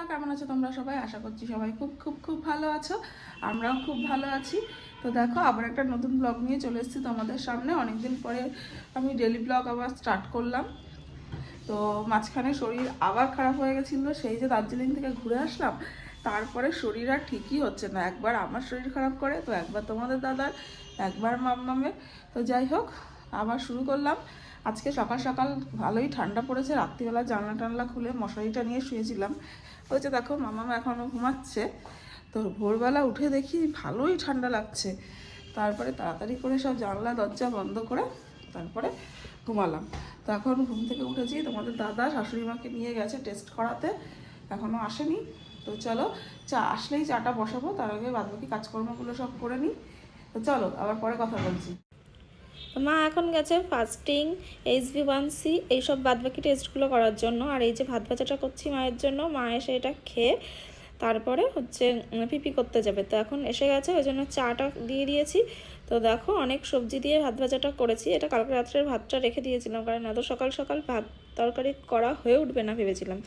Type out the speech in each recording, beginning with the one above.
বন্ধুরা কেমন আছো? তোমরা সবাই? আশা করছি সবাই খুব খুব খুব ভালো আছো। আমরাও খুব ভালো আছি। তো দেখো, আবার একটা নতুন ব্লগ নিয়ে চলে এসেছি তোমাদের সামনে। অনেকদিন পরে আমি ডেলি ব্লগ আবার স্টার্ট করলাম। তো মাঝখানে শরীর আবার খারাপ হয়ে গেছিল, সেই যে দার্জিলিং থেকে ঘুরে আসলাম, তারপরে শরীর আর ঠিকই হচ্ছে না। একবার আমার শরীর খারাপ করে, তো একবার তোমাদের দাদার, একবার মাম্মামের। তো যাই হোক, আবার শুরু করলাম। আজকে সকাল সকাল ভালোই ঠান্ডা পড়েছে, রাত্রিবেলা জানলা টানলা খুলে মশারিটা নিয়ে শুয়েছিলাম। যে দেখো মামামা এখনও ঘুমাচ্ছে। তো ভোরবেলা উঠে দেখি ভালোই ঠান্ডা লাগছে। তারপরে তাড়াতাড়ি করে সব জানলা, দরজা বন্ধ করে তারপরে ঘুমালাম। তো এখন ঘুম থেকে উঠেছি, তোমাদের দাদা শাশুড়ি মাকে নিয়ে গেছে টেস্ট করাতে এখনও আসেনি। তো চলো, চা, আসলেই চাটা বসাবো, তার আগে বাদবাকি কাজকর্মগুলো সব করে নিই। তো চলো, আবার পরে কথা বলছি। মা এখন গেছে fasting H B one C এইসব বাদবাকি টেস্টগুলো করার জন্য। আর এই যে ভাত ভাজাটা করছি মায়ের জন্য মা এসে এটা খেয়ে তারপরে হচ্ছে পিপি করতে যাবে। তো এখন এসে গেছে ওই জন্য চাটা দিয়ে দিয়েছি। তো দেখো অনেক সবজি দিয়ে ভাত ভাজাটা করেছি। এটা কালকে রাত্রের ভাতটা রেখে দিয়েছিলাম কারণ এত সকাল সকাল ভাত তরকারি করা হয়ে উঠবে না ভেবেছিলাম।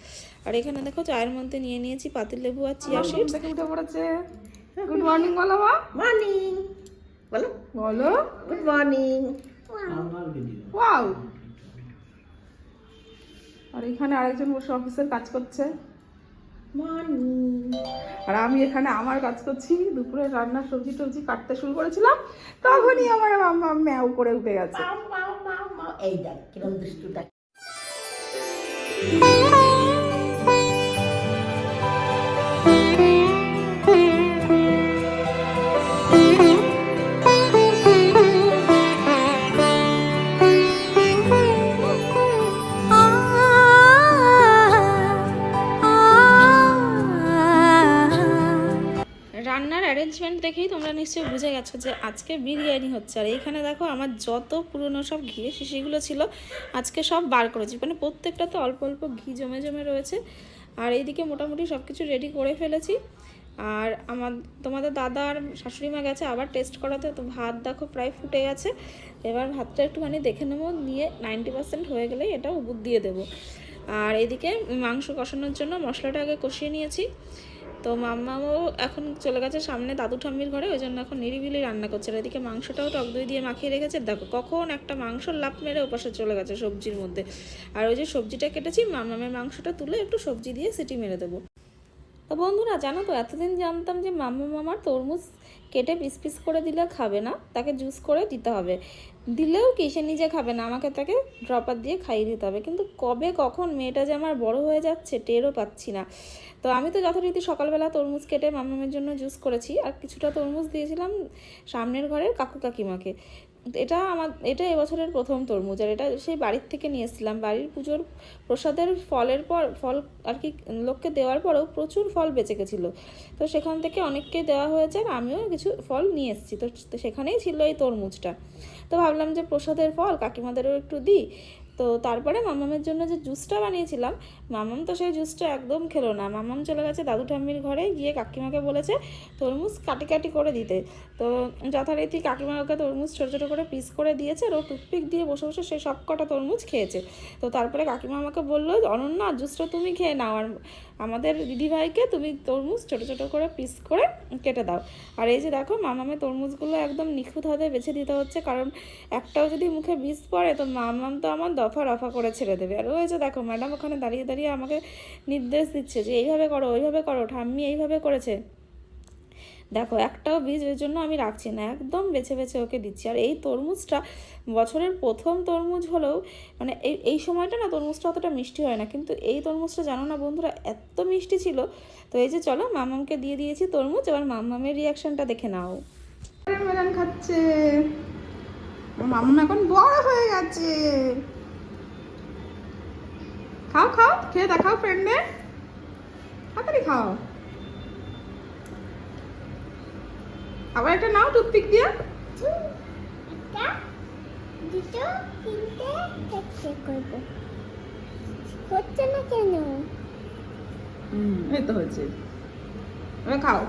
আর এখানে দেখো চায়ের মধ্যে নিয়ে নিয়েছি পাতিল লেবু আর চিয়া সিডস উঠে পড়েছে। গুড মর্নিং বলো মর্নিং বলো। বলো। গুড মর্নিং ওয়াও আর এখানে আরেকজন বসে অফিসের কাজ করছে। আর আমি এখানে আমার কাজ করছি। দুপুরে রান্না সবজি টবজি কাটতে শুরু করেছিলাম। তখনই আমার মাম্মা ম্যাও করে উঠে গেছে। এই দেখ কিরম দুষ্টু অ্যারেঞ্জমেন্ট দেখেই তোমরা নিশ্চয়ই বুঝে গেছো যে আজকে বিরিয়ানি হচ্ছে। আর এইখানে দেখো আমার যত পুরনো সব ঘিয়ে শিশিগুলো ছিল, আজকে সব বার করেছি। মানে প্রত্যেকটাতে অল্প অল্প ঘি জমে জমে রয়েছে। আর এইদিকে মোটামুটি সব কিছু রেডি করে ফেলেছি। আর আমার, তোমাদের দাদা আর শাশুড়ি মা গেছে আবার টেস্ট করাতে। তো ভাত দেখো প্রায় ফুটে গেছে। এবার ভাতটা একটুখানি দেখে নেব, নিয়ে নাইনটি পার্সেন্ট হয়ে গেলেই এটা উবুর দিয়ে দেবো। আর এদিকে মাংস কষানোর জন্য মশলাটা আগে কষিয়ে নিয়েছি। তো মাম্মাও এখন চলে গেছে সামনে দাদু ঠাম্মির ঘরে, ওই জন্য এখন নিরিবিলি রান্না করছে। আর এদিকে মাংসটাও টক দই দিয়ে মাখিয়ে রেখেছে। দেখো কখন একটা মাংস লাভ মেরে ওপাশে চলে গেছে সবজির মধ্যে। আর ওই যে সবজিটা কেটেছি মামামের মাংসটা তুলে একটু সবজি দিয়ে সিটি মেরে দেবো। তো বন্ধুরা, জানো তো, এতদিন জানতাম যে মাম্মা মামার তরমুজ কেটে পিস পিস করে দিলে খাবে না, তাকে জুস করে দিতে হবে। দিলেও কি, সে নিজে খাবে না, আমাকে তাকে ড্রপার দিয়ে খাইয়ে দিতে হবে। কিন্তু কবে কখন মেয়েটা যে আমার বড় হয়ে যাচ্ছে, টেরও পাচ্ছি না। তো আমি তো যথারীতি সকালবেলা তরমুজ কেটে মামামের জন্য জুস করেছি, আর কিছুটা তরমুজ দিয়েছিলাম সামনের ঘরের কাকু কাকিমাকে। এটা আমার, এটা এবছরের প্রথম তরমুজ আর এটা সেই বাড়ির থেকে নিয়ে এসেছিলাম। বাড়ির পুজোর প্রসাদের ফলের পর, ফল আর কি লোককে দেওয়ার পরেও প্রচুর ফল বেঁচে গেছিল। তো সেখান থেকে অনেককে দেওয়া হয়েছে আর আমিও কিছু ফল নিয়ে এসেছি। তো সেখানেই ছিল এই তরমুজটা। তো ভাবলাম যে প্রসাদের ফল কাকিমাদেরও একটু দিই। তো তারপরে মামামের জন্য যে জুসটা বানিয়েছিলাম, মামাম তো সেই জুসটা একদম খেলো না। মামাম চলে গেছে দাদু ঠাম্মির ঘরে, গিয়ে কাকিমাকে বলেছে তরমুজ কাটি কাটি করে দিতে। তো যথারীতি কাকিমা ওকে তরমুজ ছোটো ছোটো করে পিস করে দিয়েছে, আর ও টুথপিক দিয়ে বসে বসে সে সব কটা তরমুজ খেয়েছে। তো তারপরে কাকিমা আমাকে বলল, অনন্যা, জুসটা তুমি খেয়ে নাও। আর আমাদের দিদিভাইকে তুমি তরমুজ ছোটো ছোটো করে পিস করে কেটে দাও। আর এই যে দেখো মামামে তরমুজগুলো একদম নিখুঁত হাতে বেছে দিতে হচ্ছে, কারণ একটাও যদি মুখে বিষ পড়ে, তো মামাম তো আমার দফা রফা করে ছেড়ে দেবে। আর ওই যে দেখো ম্যাডাম ওখানে দাঁড়িয়ে দাঁড়িয়ে আমাকে নির্দেশ দিচ্ছে যে, এইভাবে করো, ওইভাবে করো, ঠাম্মি এইভাবে করেছে। দেখো, একটাও বীজ এর জন্য আমি রাখছি না, একদম বেছে বেছে ওকে দিচ্ছি। আর এই তরমুজটা বছরের প্রথম তরমুজ হলেও মানে এই এই সময়টা না তরমুজটা অতটা মিষ্টি হয় না। কিন্তু এই তরমুজটা জানো না বন্ধুরা, এত মিষ্টি ছিল। তো এই যে চলো, মামামকে দিয়ে দিয়েছি তরমুজ, এবার মামামের রিয়াকশনটা দেখে নাও। মেলান খাচ্ছে। মামা এখন বড় হয়ে গেছে। খাও খাও, খেয়ে দেখাও ফ্রেন্ডে তাড়াতাড়ি খাও। আবার একটা নাও টুথপিক দিয়ে। দুটো তিনটে চারটে করব। হচ্ছে না কেন? হুম এই তো! খাও।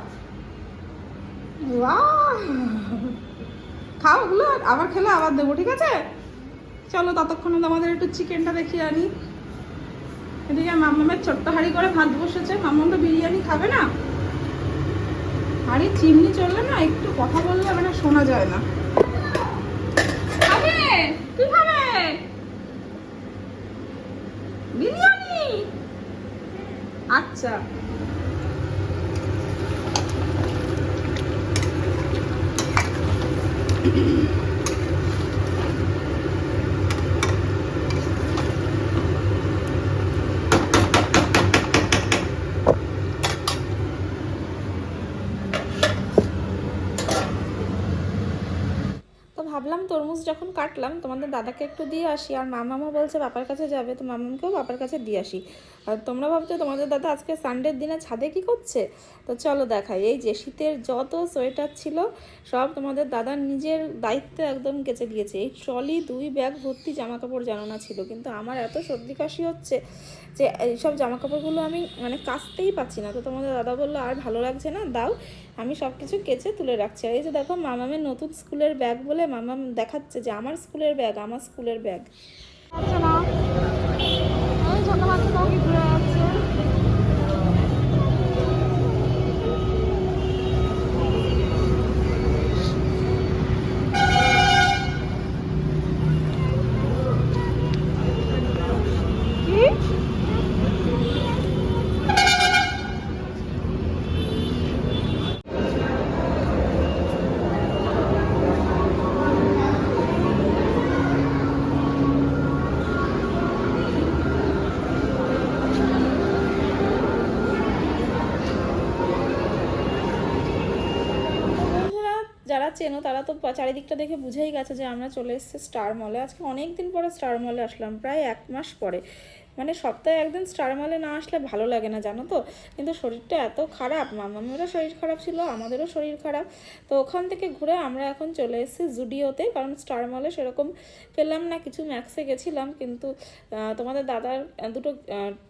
ওগুলো আবার খেলে আবার দেবো ঠিক আছে? চলো ততক্ষণে তোমাদের একটু চিকেনটা দেখিয়ে আনি। এদিকে মামামের ছোট্ট হাঁড়ি করে ভাত বসেছে। মামাম তো বিরিয়ানি খাবে না? হাঁড়ি চিমনি চললে না একটু কথা বললে মানে শোনা যায় না। খাবে? কি বিরিয়ানি? আচ্ছা। তো ভাবলাম তরমুজ যখন কাটলাম, তোমাদের দাদাকে একটু দিয়ে আসি। আর মামামা বলছে, বাবার কাছে যাবে। তো মামামকেও বাবার কাছে দিয়ে আসি। আর তোমরা ভাবছ তোমাদের দাদা আজকে সানডের দিনে ছাদে কি করছে? তো চলো দেখাই। এই যে শীতের যত সোয়েটার ছিল, সব তোমাদের দাদার নিজের দায়িত্ব একদম কেচে দিয়েছে। এই ট্রলি দুই ব্যাগ ভর্তি জামা কাপড় জানানো ছিল। কিন্তু আমার এত সর্দি কাশি হচ্ছে যে এইসব জামা কাপড়গুলো আমি মানে কাচতেই পাচ্ছি না। তো তোমাদের দাদা বলল, আর ভালো লাগছে না? দাও। আমি সব কিছু কেচে তুলে রাখছি। আর এই যে দেখো, মামামের নতুন স্কুলের ব্যাগ বলে মামাম দেখাচ্ছে যে আমার স্কুলের ব্যাগ আমার স্কুলের ব্যাগ যারা চেনো, তারা তো চারিদিকটা দেখে বুঝেই গেছে যে আমরা চলে এসেছি স্টার মলে আজকে অনেক দিন পরে স্টার মলে আসলাম, প্রায় এক মাস পরে। মানে সপ্তাহে একদিন স্টার মলে না আসলে ভালো লাগে না, জানো তো? কিন্তু শরীরটা এত খারাপ। মামামেরও শরীর খারাপ ছিল, আমাদেরও শরীর খারাপ। তো ওখান থেকে ঘুরে আমরা এখন চলে এসেছি জুডিওতে কারণ স্টার মলে সেরকম পেলাম না, কিছু ম্যাক্সে গেছিলাম। কিন্তু তোমাদের দাদার দুটো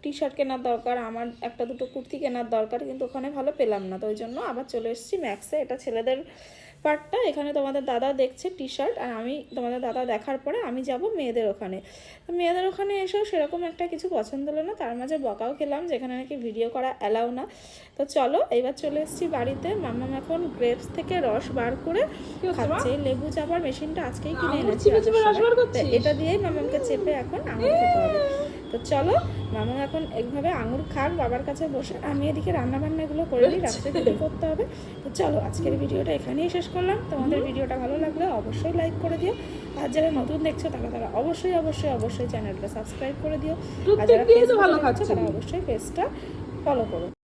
টি শার্ট কেনার দরকার, আমার একটা দুটো কুর্তি কেনার দরকার, কিন্তু ওখানে ভালো পেলাম না। তো ওই জন্য আবার চলে এসেছি ম্যাক্সে এটা ছেলেদের পার্টটা এখানে তোমাদের দাদা দেখছে টি শার্ট আর আমি তোমাদের দাদা দেখার পরে আমি যাব মেয়েদের ওখানে। তো মেয়েদের ওখানে এসেও সেরকম একটা কিছু পছন্দ হলো না। তার মাঝে বকাও খেলাম যেখানে নাকি ভিডিও করা অ্যালাউ না। তো চলো এবার চলে এসেছি বাড়িতে। মাম্মাম এখন গ্রেপস থেকে রস বার করে খাচ্ছে। লেবু চাপার মেশিনটা আজকেই কিনে এনেছি এটা দিয়েই মামামকে চেপে এখন আঙুর খেতে হবে। তো চলো মামু এখন এইভাবে আঙুর খাক বাবার কাছে বসে আমি এদিকে রান্না বান্নাগুলো করে নিই রাত্রে রেডি করতে হবে। তো চলো আজকের ভিডিওটা এখানেই শেষ করলাম। তোমাদের ভিডিওটা ভালো লাগলে অবশ্যই লাইক করে দিও। আর যারা নতুন দেখছ তারা তারা অবশ্যই অবশ্যই অবশ্যই চ্যানেলটা সাবস্ক্রাইব করে দিও। আর যারা পেজ ভালো তারা অবশ্যই পেজটা ফলো করো।